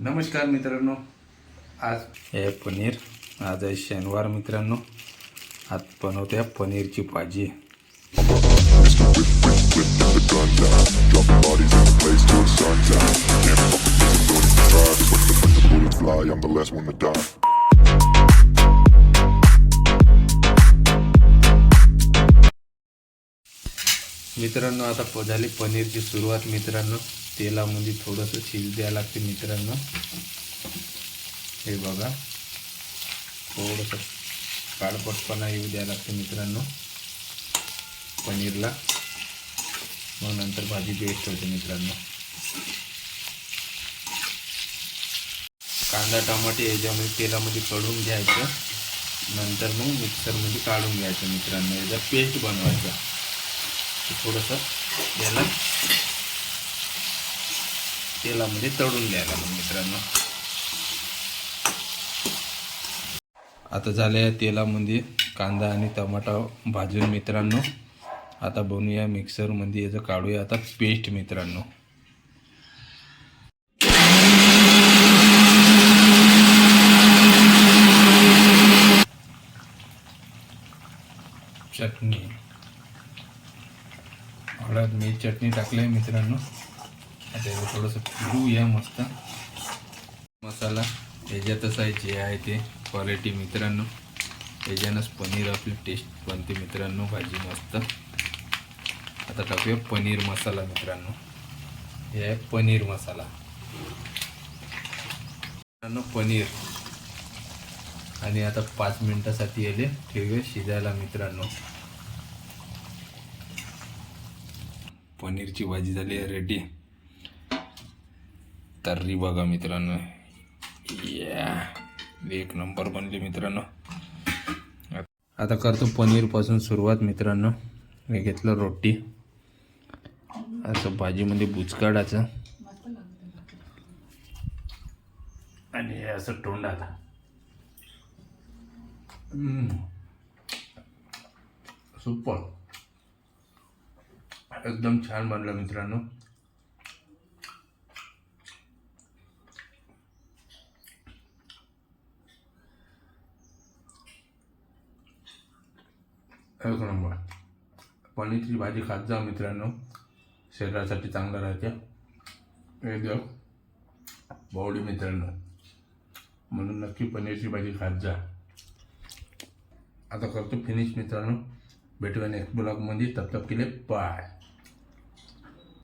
नमस्कार मित्रांनो. आज हे पनीर. आज आहे शनिवार मित्रांनो. आज बनवते पनीरची भाजी. मित्रांनो आता प- झाली पनीरची सुरुवात. मित्रांनो तेलामध्ये थोडंसं शिज द्यायला लागते मित्रांनो. हे बघा. थोडंसं काळपटपणा येऊ द्यायला लागते मित्रांनो. पनीरला. मग नंतर भाजी बेस्ट होते मित्रांनो. कांदा टमाटे याच्यामध्ये तेलामध्ये कढून घ्यायचं. नंतर मग मिक्सरमध्ये काढून घ्यायचं मित्रांनो. याचा पेस्ट बनवायचा. थोडंसं याला तेलामध्ये तळून घ्यायला मग मित्रांनो. आता झालं या तेलामध्ये कांदा आणि टमाटा भाजून मित्रांनो. आता बनवूया मिक्सरमध्ये याचं काढूया आता पेस्ट मित्रांनो. चटणी. हळद मीठ चटणी टाकली आहे मित्रांनो. आता याला थोडंसं फिरवूया मस्त. मसाला ह्याच्यातच आहे जे आहे ते क्वालिटी मित्रांनो. याच्यानंच पनीर आपली टेस्ट बनते मित्रांनो भाजी मस्त. आता टाकूया पनीर मसाला मित्रांनो. हे आहे पनीर मसाला. मित्रांनो पनीर. आणि आता पाच मिनटासाठी याले ठेवूया शिजायला मित्रांनो. पनीरची भाजी झाली आहे रेडी तर्री बघा मित्रांनो. या एक नंबर बनली मित्रांनो. आता करतो पनीरपासून सुरुवात मित्रांनो. मी घेतलं रोटी. असं भाजीमध्ये बुचकाडाचं. आणि हे असं तोंडाला. सुपर एकदम छान बनलं मित्रांनो. एक नंबर. पनीरची भाजी खात जा मित्रांनो. शरीरासाठी चांगलं राहते. एकदम बॉडी मित्रांनो. म्हणून नक्की पनीरची भाजी खात जा. आता करतो फिनिश मित्रांनो. भेटूया नेक्स्ट ब्लॉगमध्ये. तप तप केले बाय